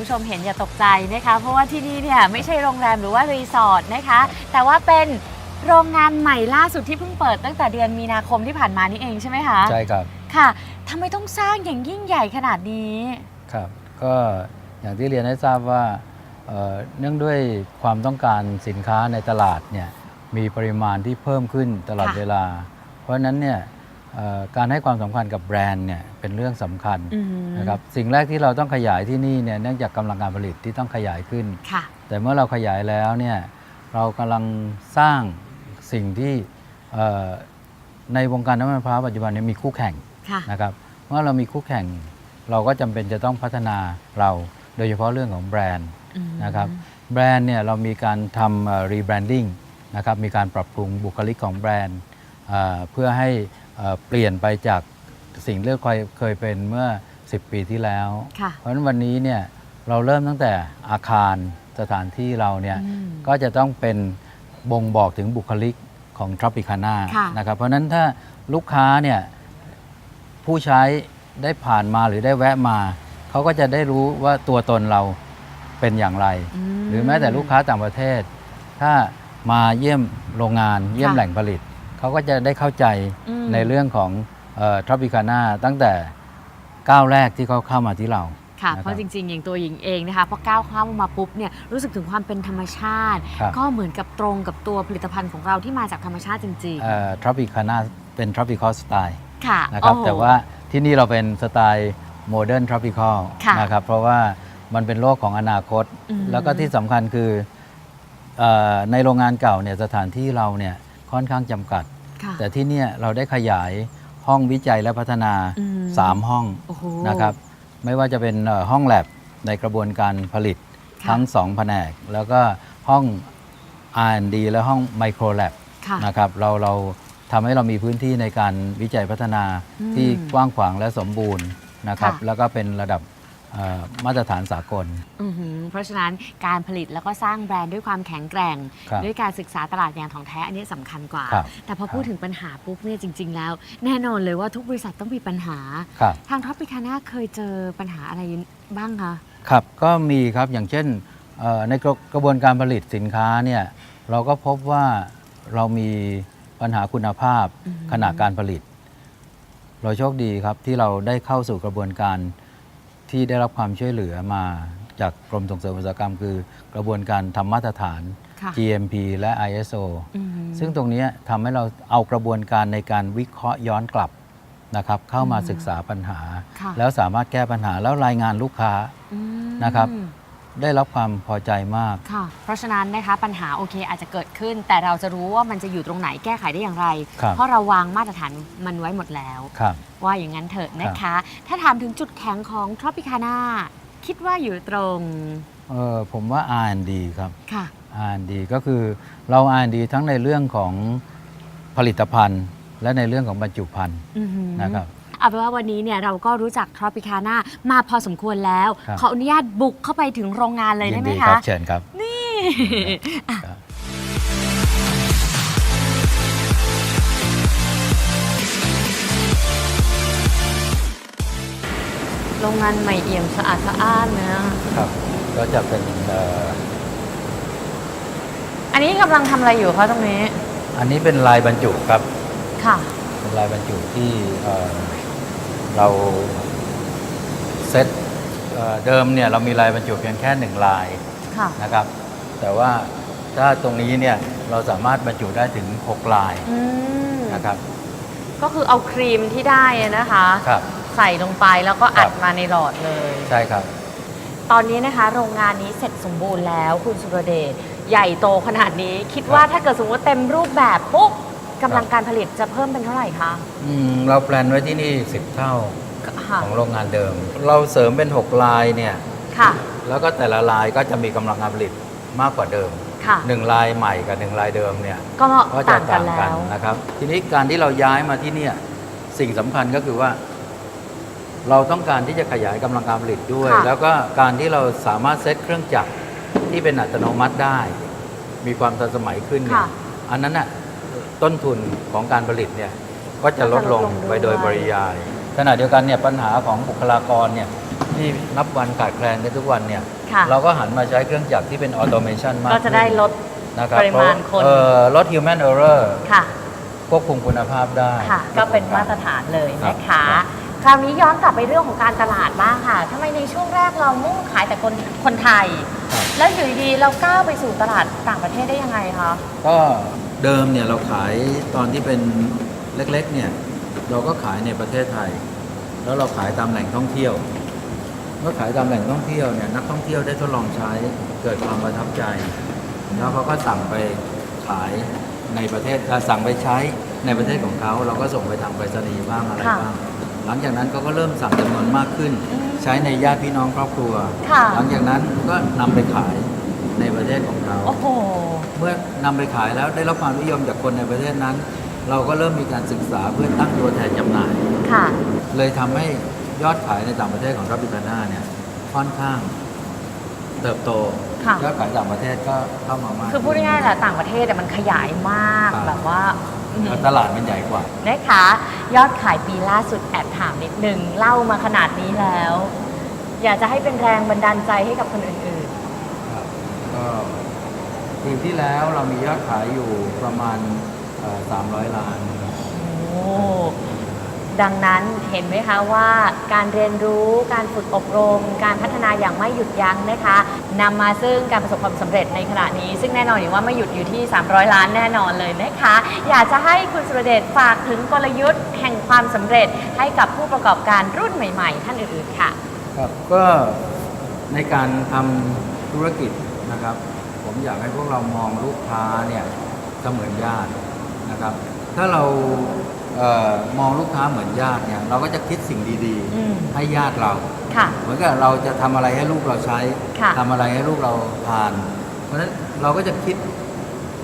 ผู้ชมเห็นอย่าตกใจนะคะ เพราะว่าที่นี่เนี่ยไม่ใช่โรงแรมหรือว่ารีสอร์ทนะคะ แต่ว่าเป็นโรงงานใหม่ล่าสุดที่เพิ่งเปิดตั้งแต่เดือนมีนาคมที่ผ่านมานี่เองใช่ไหมคะใช่ครับค่ะทำไมต้องสร้างอย่างยิ่งใหญ่ขนาดนี้ครับก็อย่างที่เรียนให้ทราบว่าเอ่อเนื่องด้วยความต้องการสินค้าในตลาดเนี่ยมีปริมาณที่เพิ่มขึ้นตลอดค่ะเวลา เพราะฉะนั้นเนี่ยเอ่อ การให้ความสำคัญกับแบรนด์เนี่ยเป็นเรื่องสำคัญอืมนะครับสิ่งแรกที่เราต้องขยายที่นี่เนี่ยเนื่องจากกำลังการผลิตที่ต้องขยายขึ้นค่ะแต่เมื่อเราขยายแล้วเนี่ยเรากำลังสร้างสิ่งที่เอ่อในวงการน้ำมันมะพร้าวปัจจุบันเนี้มีคู่แข่งค่ะนะครับเมื่อเรามีคู่แข่ง เราก็จำเป็นจะต้องพัฒนาเราโดยเฉพาะเรื่องของแบรนด์อืมนะครับแบรนด์เนี่ยเรามีการทำรีแบรนดิ้งนะครับมีการปรับปรุงบุคลิกของแบรนด์เอ่อเพื่อให้ เอ่อเปลี่ยนไปจากสิ่งที่เคยเคยเป็นเมื่อ 10 ปีที่แล้ว ค่ะเพราะฉะนั้นวันนี้เนี่ยเราเริ่มตั้งแต่อาคารสถานที่เราเนี่ยอืมก็จะต้องเป็นบ่งบอกถึงบุคลิกของทรอปิคาน่าค่ะ นะครับเพราะฉะนั้นถ้าลูกค้าเนี่ยผู้ใช้ได้ผ่านมาหรือได้แวะมา เขาก็จะได้รู้ว่าตัวตนเราเป็นอย่างไรมหรือแม้แต่ลูกค้าต่างประเทศ ถ้ามาเยี่ยมโรงงานเยี่ยมค่ะ แหล่งผลิต เขาก็จะได้เข้าใจอืม ในเรื่องของทรอปิคาน่าตั้งแต่ก้าวแรกที่เขาเข้ามาที่เรา ค่ะ นะครับเพราะจริงๆ อย่างตัวหญิงเองนะคะพอก้าวเข้ามาปุ๊บเนี่ยรู้สึกถึงความเป็นธรรมชาติ ครับ ก็เหมือนกับตรงกับตัวผลิตภัณฑ์ของเราที่มาจากธรรมชาติจริงทรอปิคาน่าเป็น tropical style ๆค่ะนะครับโอ้โห แต่ว่าที่นี่เราเป็นสไตล์โมเดิร์นทรอปิคอลค่ะนะครับเพราะว่ามันเป็นโลกของอนาคต อืม แล้วก็ที่สำคัญคือเออในโรงงานเก่าเนี่ยสถานที่เราเนี่ย ค่อนข้างจำกัด ค่ะ แต่ที่เนี่ยเราได้ขยายห้องวิจัยและพัฒนา อืม 3 ห้องโอ้โห นะครับ ไม่ว่าจะเป็นเอ่อห้องแลบในกระบวนการผลิตค่ะ ทั้ง 2 แผนก แล้วก็ห้อง R&D และห้องไมโครแลบค่ะ นะครับเราเราทำให้เรามีพื้นที่ในการวิจัยพัฒนาอืมที่กว้างขวางและสมบูรณ์นะครับ ค่ะ แล้วก็เป็นระดับเอ่อ มาตรฐานสากล อือหือเพราะฉะนั้นการผลิตแล้วก็สร้างแบรนด์ด้วยความแข็งแกร่ง ครับด้วยการศึกษาตลาดอย่างถ่องแท้อันนี้สำคัญกว่า ครับ แต่พอพูดถึงปัญหาปุ๊บเนี่ยจริง ๆ แล้ว แน่นอนเลยว่าทุกบริษัทต้องมีปัญหา ครับ ทางท็อปปิคาน่าเคยเจอปัญหาอะไรบ้างคะ ครับก็มีครับอย่างเช่นเอ่อในกระกระบวนการผลิตสินค้าเนี่ยเราก็พบว่าเรามีปัญหาคุณภาพอืม ขณะการผลิต เราโชคดีครับที่เราได้เข้าสู่กระบวนการ ที่ได้รับความช่วยเหลือมาจากกรมส่งเสริมอุตสาหกรรม คือกระบวนการทำมาตรฐาน ค่ะ GMP และ ISO อืม ซึ่งตรงเนี้ยทำให้เราเอากระบวนการในการวิเคราะห์ย้อนกลับนะครับเข้ามาอืมศึกษาปัญหา ค่ะ แล้วสามารถแก้ปัญหาแล้วรายงานลูกค้า อืมนะครับ ได้รับความพอใจมาก ค่ะ เพราะฉะนั้นนะคะปัญหาโอเคอาจจะเกิดขึ้น แต่เราจะรู้ว่ามันจะอยู่ตรงไหนแก้ไขได้อย่างไร ครับ เพราะเราวางมาตรฐานมันไว้หมดแล้ว ครับ ว่าอย่างนั้นเถอะนะคะ ถ้าถามถึงจุดแข็งของทรอปิคาน่าคิดว่าอยู่ตรงเออผมว่า R&D ครับ ค่ะ R&D ก็คือเรา R&D ทั้งในเรื่องของผลิตภัณฑ์ และในเรื่องของบรรจุภัณฑ์อือหือนะครับ เอาเป็นว่าวันนี้เนี่ยเราก็รู้จักทรอปิคาน่ามาพอสมควรแล้ว ครับ ขออนุญาตบุกเข้าไปถึงโรงงานเลยได้ไหมดีคคะ รัเชิญครับนี่อะครับโรงงานใหม่เอี่ยมสะอาดสะอ้านนะครับ ก็จะเป็นเอ่ออันนี้กำลังทำอะไรอยู่คะตรงนี้ อันนี้เป็นลายบรรจุครับ ค่ะ เป็นลายบรรจุที่เอ่อ เราเซตเอ่อเดิมเนี่ยเรามีลายบรรจุเพียงแค่หนึ่งลายค่ะนะครับ แต่ว่าถ้าตรงนี้เนี่ยเราสามารถบรรจุได้ถึง 6 ลายอืมนะครับ ก็คือเอาครีมที่ได้อะนะคะ ครับ ใส่ลงไปแล้วก็อัดครับมาในหลอดเลย ใช่ครับ ตอนนี้นะคะ โรงงานนี้เสร็จสมบูรณ์แล้วคุณสุรเดชใหญ่โตขนาดนี้ คิดว่าถ้าเกิดสมมติว่าเต็มรูปแบบปุ๊บ กำลังการผลิตจะเพิ่มเป็นเท่าไหร่คะ อืมเราแปลนไว้ที่นี่ 10 เท่าค่ะของโรงงานเดิม เราเสริมเป็น 6 ลายเนี่ย ค่ะ แล้วก็แต่ละลายก็จะมีกำลังการผลิตมากกว่าเดิมค่ะ1ลายใหม่กับ1ลายเดิมเนี่ยก็ก็จะต่างกัต่านงแล้กันวนะครับ ทีนี้การที่เราย้ายมาที่เนี่ยสิ่งสำคัญก็คือว่า เราต้องการที่จะขยายกำลังการผลิตด้วย ค่ะ แล้วก็การที่เราสามารถเซตเครื่องจักรที่เป็นอัตโนมัติได้ มีความทันสมัยขึ้นเนี่ยค่ะ อันนั้นน่ะ ต้นทุนของการผลิตเนี่ยก็จะลดลงก็จะลดลงด้วยไปโดยปริยาย ขณะเดียวกันเนี่ยปัญหาของบุคลากรเนี่ยที่นับวันขาดแคลนกันทุกวันเนี่ยค่ะเราก็หันมาใช้เครื่องจักรที่เป็นออโตเมชันมากก็จะได้ลดขึ้นนะครับปริมาณคนเอ่อลด human error ค่ะควบคุมคุณภาพได้ค่ะก็เป็นมาตรฐานเลยนะครัคะบคราวนี้ย้อนกลับไปเรื่องของการตลาดบ้างค่ะทำไมในช่วงแรกเรามุ่งขายแต่คนคนไทยครับแล้วอยู่ดีๆเราก้าวไปสู่ตลาดต่างประเทศได้ยังไงคะก็ เดิมเนี่ยเราขายตอนที่เป็นเล็กๆเนี่ยเราก็ขายในประเทศไทย แล้วเราขายตามแหล่งท่องเที่ยว เมื่อขายตามแหล่งท่องเที่ยวเนี่ยนักท่องเที่ยวได้ทดลองใช้เกิดความประทับใจ แล้วเขาก็สั่งไปขายในประเทศเอ่อสั่งไปใช้ในประเทศของเขาเราก็ส่งไปทางไปรษณีย์บ้างอะไรค่ะบ้างหลังจากนั้นเขาก็เริ่มสั่งจำนวนมากขึ้นอืมใช้ในญาติพี่น้องครอบครัวค่ะหลังจากนั้นก็นำไปขาย ในประเทศของเขา โอ้โห เมื่อนำไปขายแล้วได้รับความนิยมจากคนในประเทศนั้น เราก็เริ่มมีการศึกษาเพื่อตั้งตัวแทนจำหน่าย ค่ะ เลยทำให้ยอดขายในต่างประเทศของรับบิคาน่าเนี่ยค่อนข้างเติบโตค่ะ ยอดขายต่างประเทศก็เข้ามามากคือพูดง่ายๆแหละต่างประเทศอะมันขยายมากครับแบบว่าอื้อหืแล้อวตลาดมันใหญ่กว่า นะคะ ยอดขายปีล่าสุดแอบถามนิดนึงเล่ามาขนาดนี้แล้ว อยากจะให้เป็นแรงบันดาลใจให้กับคนอื่นครับก็ ปีที่แล้วเรามียอดขายอยู่ประมาณเอ่อ300 ล้านๆโอ้ดังนั้นเห็นไหมคะว่าการเรียนรู้การฝึกอบรม การพัฒนาอย่างไม่หยุดยั้งนะคะนำมาซึ่งการประสบความสำเร็จในขณะนี้ ซึ่งแน่นอนอยู่ว่าไม่หยุดอยู่ที่ 300 ล้านแน่นอนเลยนะคะ อยากจะให้คุณสุรเดชฝากถึงกลยุทธ์แห่งความสำเร็จให้กับผู้ประกอบการรุ่นใหม่ ๆ ท่านอื่นๆค่ะ ครับก็ในการทำธุรกิจ นะครับ ผมอยากให้พวกเรามองลูกค้าเนี่ยเสมือนญาตินะครับ ถ้าเราเออมองลูกค้าเหมือนญาติเนี่ยเราก็จะคิดสิ่งดีอืม ๆ ให้ญาติเรา ค่ะ เหมือนกับเราจะทำอะไรให้ลูกเราใช้ค่ะ ทำอะไรให้ลูกเราทาน เพราะฉะนั้นเราก็จะคิด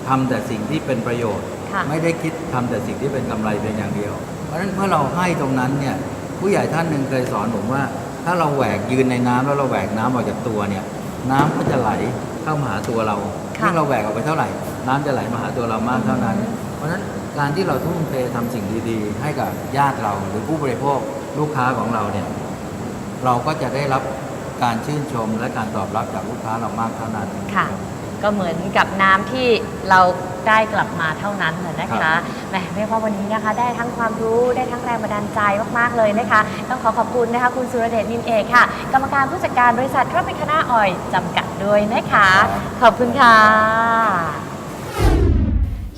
ทำแต่สิ่งที่เป็นประโยชน์ ค่ะ ไม่ได้คิดทำแต่สิ่งที่เป็นกำไรเพียงอย่างเดียว เพราะฉะนั้นเมื่อเราให้ตรงนั้นเนี่ยผู้ใหญ่ท่านหนึ่งเคยสอนผมว่า ถ้าเราแหวกยืนในน้ำแล้วเราแหวกน้ำออกจากตัวเนี่ย น้ำก็จะไหลเข้ามาหาตัวเราค่ะ ยิ่งเราแหวกออกไปเท่าไหร่ น้ำจะไหลมาหาตัวเรามากเท่านั้น เพราะฉะนั้นการที่เราทุ่มเททำสิ่งดีๆ ให้กับญาติเราหรือผู้บริโภคลูกค้าของเราเนี่ย เราก็จะได้รับการชื่นชมและการตอบรับจากลูกค้าเรามากเท่านั้น ค่ะ ก็เหมือนกับน้ำที่เราได้กลับมาเท่านั้นน่ะนะครัคะบแหมเรียกว่าวันนี้นะคะ ได้ทั้งความรู้ได้ทั้งแรงบันดาลใจมากๆเลยนะคะ ต้องขอขอบคุณนะคะ คุณสุรเดชนินเอกค่ะ กรรมการผู้จัดการบริษัททรปิคณาออยจำกัดด้วยนะคะ ขอบคุณค่ะ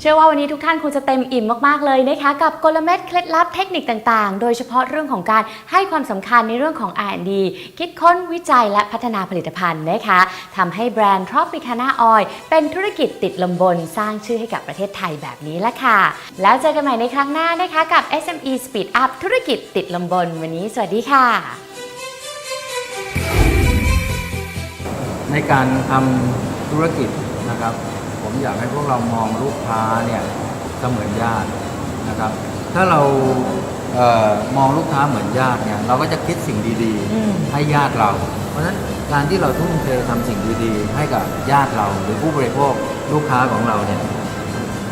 เชื่อว่าวันนี้ทุกท่านคงจะเต็มอิ่มมากๆเลยนะคะกับกลเม็ดเคล็ดลับเทคนิคต่างๆ โดยเฉพาะเรื่องของการให้ความสำคัญในเรื่องของ R&D คิดค้นวิจัยและพัฒนาผลิตภัณฑ์นะคะทำให้แบรนด์ Tropicana Oil เป็นธุรกิจติดลมบนสร้างชื่อให้กับประเทศไทยแบบนี้ละค่ะ แล้วเจอกันใหม่ในครั้งหน้านะคะกับ SME Speed Up ธุรกิจติดลมบน วันนี้สวัสดีค่ะ ในการทำธุรกิจนะครับ ผมอยากให้พวกเรามองลูกค้าเนี่ยเสมือนญาตินะครับ ถ้าเราเออมองลูกค้าเหมือนญาติเนี่ยเราก็จะคิดสิ่งดีอืมๆให้ญาติเรา เพราะฉะนั้นการที่เราทุ่มเททำสิ่งดีๆ ให้กับญาติเรา หรือผู้บริโภคลูกค้าของเราเนี่ย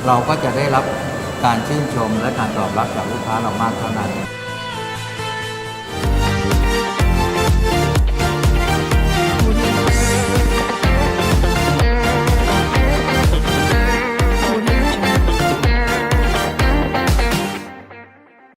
เราก็จะได้รับการชื่นชมและการตอบรับจากลูกค้าเรามากเท่านั้น